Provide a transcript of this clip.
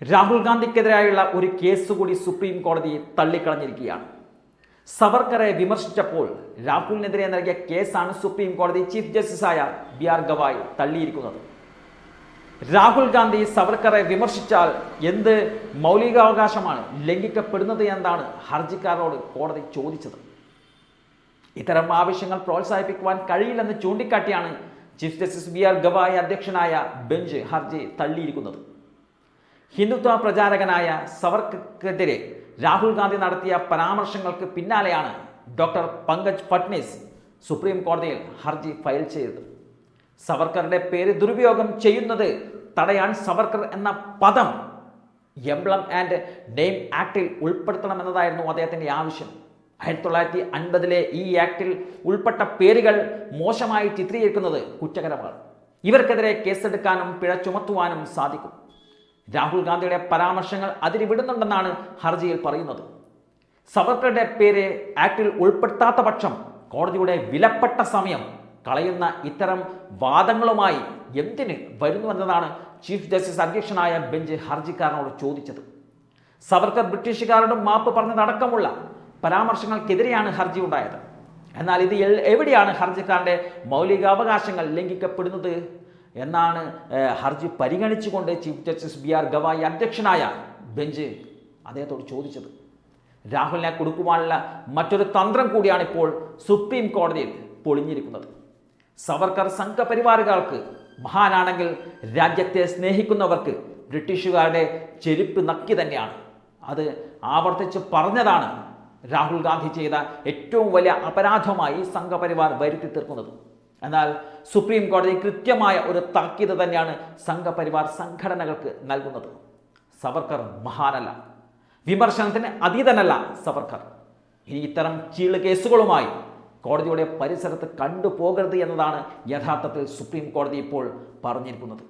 രാഹുൽ ഗാന്ധിക്കെതിരായുള്ള ഒരു കേസ് കൂടി സുപ്രീം കോടതി തള്ളിക്കളഞ്ഞിരിക്കുകയാണ്. സവർക്കറെ വിമർശിച്ചപ്പോൾ രാഹുലിനെതിരെ നൽകിയ കേസാണ് സുപ്രീം കോടതി ചീഫ് ജസ്റ്റിസായ ബി ആർ ഗവായ് തള്ളിയിരിക്കുന്നത്. രാഹുൽ ഗാന്ധി സവർക്കറെ വിമർശിച്ചാൽ എന്ത് മൗലികാവകാശമാണ് ലംഘിക്കപ്പെടുന്നത് എന്നാണ് ഹർജിക്കാരോട് കോടതി ചോദിച്ചത്. ഇത്തരം ആവശ്യങ്ങൾ പ്രോത്സാഹിപ്പിക്കുവാൻ കഴിയില്ലെന്ന് ചൂണ്ടിക്കാട്ടിയാണ് chief justice B R Gavai അധ്യക്ഷനായ ബെഞ്ച് ഹർജി തള്ളിയിരിക്കുന്നത്. ഹിന്ദുത്വ പ്രചാരകനായ സവർക്കെതിരെ രാഹുൽ ഗാന്ധി നടത്തിയ പരാമർശങ്ങൾക്ക് പിന്നാലെയാണ് ഡോക്ടർ പങ്കജ് ഫട്നീസ് സുപ്രീം കോടതിയിൽ ഹർജി ഫയൽ ചെയ്തത്. സവർക്കറുടെ പേര് ദുരുപയോഗം ചെയ്യുന്നത് തടയാൻ സവർക്കർ എന്ന പദം എംബ്ലം ആൻഡ് നെയിം ആക്ടിൽ ഉൾപ്പെടുത്തണമെന്നതായിരുന്നു അദ്ദേഹത്തിന്റെ ആവശ്യം. ആയിരത്തി തൊള്ളായിരത്തി അൻപതിലെ ഈ ആക്ടിൽ ഉൾപ്പെട്ട പേരുകൾ മോശമായി ചിത്രീകരിക്കുന്നത് കുറ്റകരമാണ്. ഇവർക്കെതിരെ കേസെടുക്കാനും പിഴ ചുമത്തുവാനും സാധിക്കും. രാഹുൽ ഗാന്ധിയുടെ പരാമർശങ്ങൾ അതിരിവിടുന്നുണ്ടെന്നാണ് ഹർജിയിൽ പറയുന്നത്. സവർക്കറുടെ പേര് ആക്ടിൽ ഉൾപ്പെടുത്താത്ത പക്ഷം കോടതിയുടെ വിലപ്പെട്ട സമയം കളയുന്ന ഇത്തരം വാദങ്ങളുമായി എന്തിന് വരുന്നുവെന്നതാണ് ചീഫ് ജസ്റ്റിസ് അധ്യക്ഷനായ ബെഞ്ച് ഹർജിക്കാരനോട് ചോദിച്ചത്. സവർക്കർ ബ്രിട്ടീഷുകാരോടും മാപ്പ് പറഞ്ഞതടക്കമുള്ള പരാമർശങ്ങൾക്കെതിരെയാണ് ഹർജി ഉണ്ടായത്. എന്നാൽ ഇത് എവിടെയാണ് ഹർജിക്കാരന്റെ മൗലികാവകാശങ്ങൾ ലംഘിക്കപ്പെടുന്നത്? എന്നാണ് ഹർജി പരിഗണിച്ചുകൊണ്ട് chief justice B R Gavai അധ്യക്ഷനായ ബെഞ്ച് അദ്ദേഹത്തോട് ചോദിച്ചത്. രാഹുലിനെ കൊടുക്കുവാനുള്ള മറ്റൊരു തന്ത്രം കൂടിയാണ് ഇപ്പോൾ സുപ്രീം കോടതിയിൽ പൊളിഞ്ഞിരിക്കുന്നത്. സവർക്കർ സംഘപരിവാറുകാർക്ക് മഹാനാണെങ്കിൽ രാജ്യത്തെ സ്നേഹിക്കുന്നവർക്ക് ബ്രിട്ടീഷുകാരുടെ ചെരുപ്പ് നക്കി തന്നെയാണ്. അത് ആവർത്തിച്ച് പറഞ്ഞതാണ് രാഹുൽ ഗാന്ധി ചെയ്ത ഏറ്റവും വലിയ അപരാധമായി സംഘപരിവാർ വരുത്തി തീർക്കുന്നത്. എന്നാൽ സുപ്രീം കോടതി കൃത്യമായ ഒരു താക്കീത് തന്നെയാണ് സംഘപരിവാർ സംഘടനകൾക്ക് നൽകുന്നത്. സവർക്കർ മഹാനല്ല. വിമർശനത്തിന് അതീതനല്ല സവർക്കർ. ഇനി ഇത്തരം ചീൾ കേസുകളുമായി കോടതിയുടെ പരിസരത്ത് കണ്ടുപോകരുത് എന്നതാണ് യഥാർത്ഥത്തിൽ സുപ്രീം കോടതി ഇപ്പോൾ പറഞ്ഞിരിക്കുന്നത്.